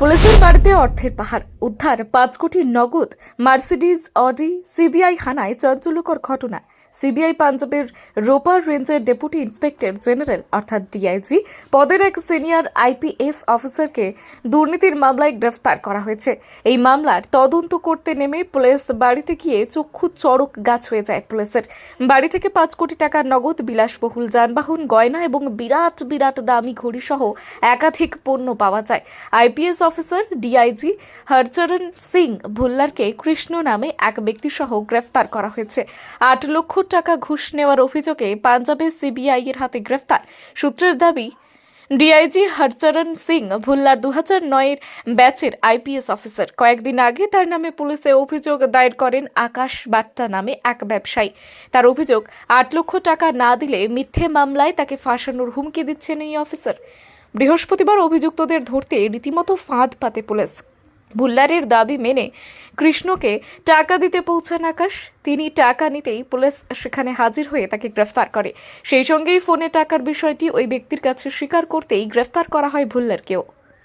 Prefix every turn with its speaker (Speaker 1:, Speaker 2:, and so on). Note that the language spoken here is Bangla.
Speaker 1: পুলিশের বাড়িতে অর্থের পাহাড়, উদ্ধার, পাঁচ কোটি নগদ, মার্সিডিজ, অডি, সিবিআই হানায় চাঞ্চল্যকর ঘটনা। সিবিআই পাঞ্জাবের রোপার রেঞ্জের ডেপুটি ইন্সপেক্টর জেনারেল, অর্থাৎ ডিআইজি, পদের এক সিনিয়র আইপিএস অফিসারকে দুর্নীতির মামলায় গ্রেফতার করা হয়েছে। এই মামলার তদন্ত করতে নেমে পুলিশ বাড়িতে গিয়ে চক্ষু চড়ক গাছ হয়ে যায় পুলিশের। বাড়ি থেকে পাঁচ কোটি টাকার নগদ, বিলাসবহুল যানবাহন, গয়না এবং বিরাট বিরাট দামি ঘড়ি সহ একাধিক পণ্য পাওয়া যায়। IPS officer DIG Harcharan Singh ভুল্লারকে Krishna নামে এক ব্যক্তি সহ গ্রেফতার করা হয়েছে। আট লক্ষ টাকা ঘুষ নেওয়ার অভিযোগে পাঞ্জাবের সিবিআই এর হাতে গ্রেফতার। সূত্রের দাবি ডিআইজি হরচরণ সিং ভুল্লার দু হাজার নয়ের ব্যাচের আইপিএস অফিসার। কয়েকদিন আগে তার নামে পুলিশে অভিযোগ দায়ের করেন আকাশ বাট্টা নামে এক ব্যবসায়ী। তার অভিযোগ, আট লক্ষ টাকা না দিলে মিথ্যে মামলায় তাকে ফাঁসানোর হুমকি দিচ্ছেন এই অফিসার। বৃহস্পতিবার অভিযুক্তদের ধরতে রীতিমতো ফাঁদ পাতে পুলিশ। ভুল্লারের দাবি মেনে কৃষ্ণকে টাকা দিতে পৌঁছান আকাশ। তিনি টাকা নিতেই পুলিশ সেখানে হাজির হয়ে তাকে গ্রেফতার করে। সেই সঙ্গেই ফোনে টাকার বিষয়টি ওই ব্যক্তির কাছে স্বীকার করতেই গ্রেফতার করা হয় ভুল্লারকেও